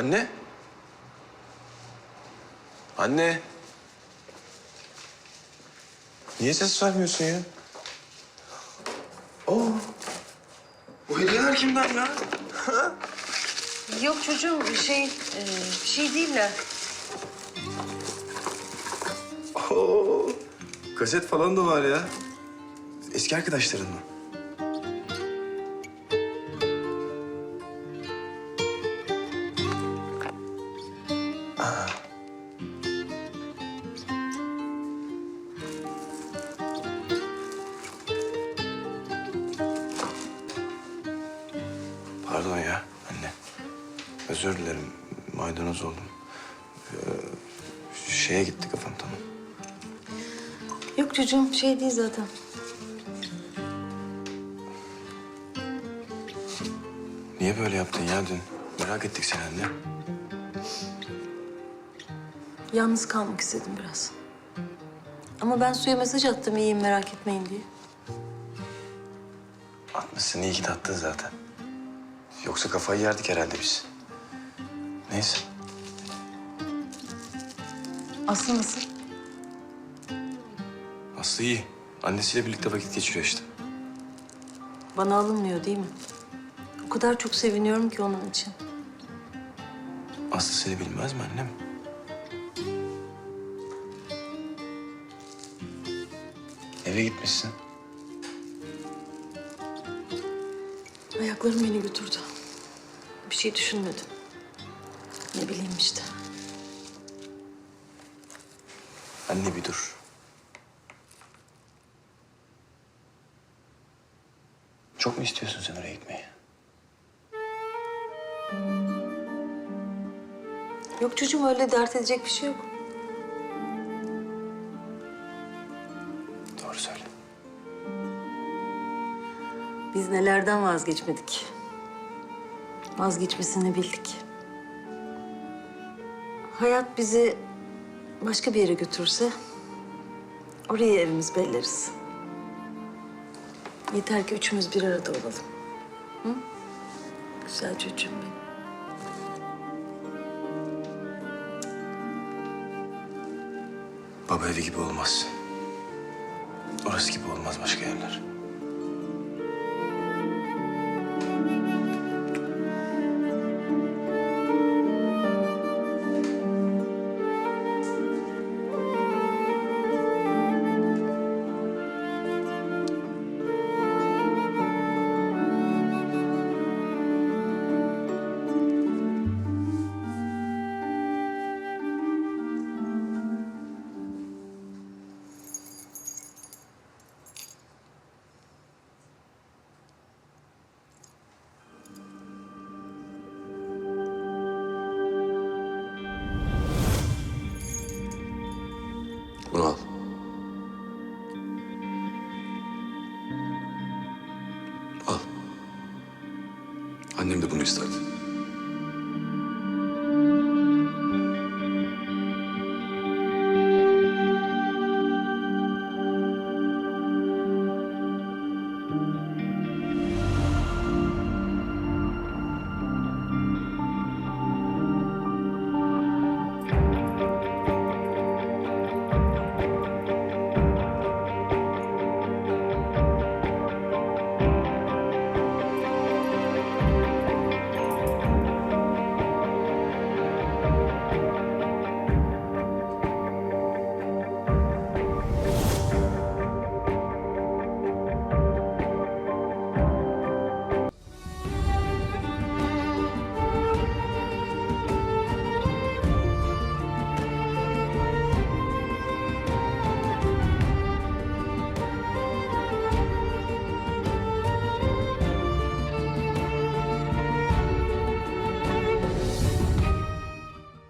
Anne? Anne? Niye ses vermiyorsun ya? Oo. Bu hediyeler kimden ya? Yok çocuğum şey, e, bir şey değiller. Oo. Kaset falan da var ya. Eski arkadaşların mı? Pardon ya anne. Özür dilerim. Maydanoz oldum. Ee, şeye gitti kafam tamam. Yok çocuğum şey değil zaten. Niye böyle yaptın ya dün? Merak ettik seni anne. Yalnız kalmak istedim biraz. Ama ben suya mesaj attım iyiyim merak etmeyin diye. Atmışsın iyi ki de attın zaten. Yoksa kafayı yerdik herhalde biz. Neyse. Aslı nasıl? Aslı iyi. Annesiyle birlikte vakit geçiriyor işte. Bana alınmıyor değil mi? O kadar çok seviniyorum ki onun için. Aslı seni bilmez mi annem? Eve gitmişsin. Ayaklarım beni götürdü. Bir şey düşünmedim. Ne bileyim işte. Anne bir dur. Çok mu istiyorsun sen oraya gitmeyi? Yok çocuğum öyle dert edecek bir şey yok. Biz nelerden vazgeçmedik. Vazgeçmesini bildik. Hayat bizi başka bir yere götürse oraya evimiz belleriz. Yeter ki üçümüz bir arada olalım. Hı? Güzel çocuğum benim. Baba evi gibi olmaz. Orası gibi olmaz başka yerler. Annem de bunu isterdi.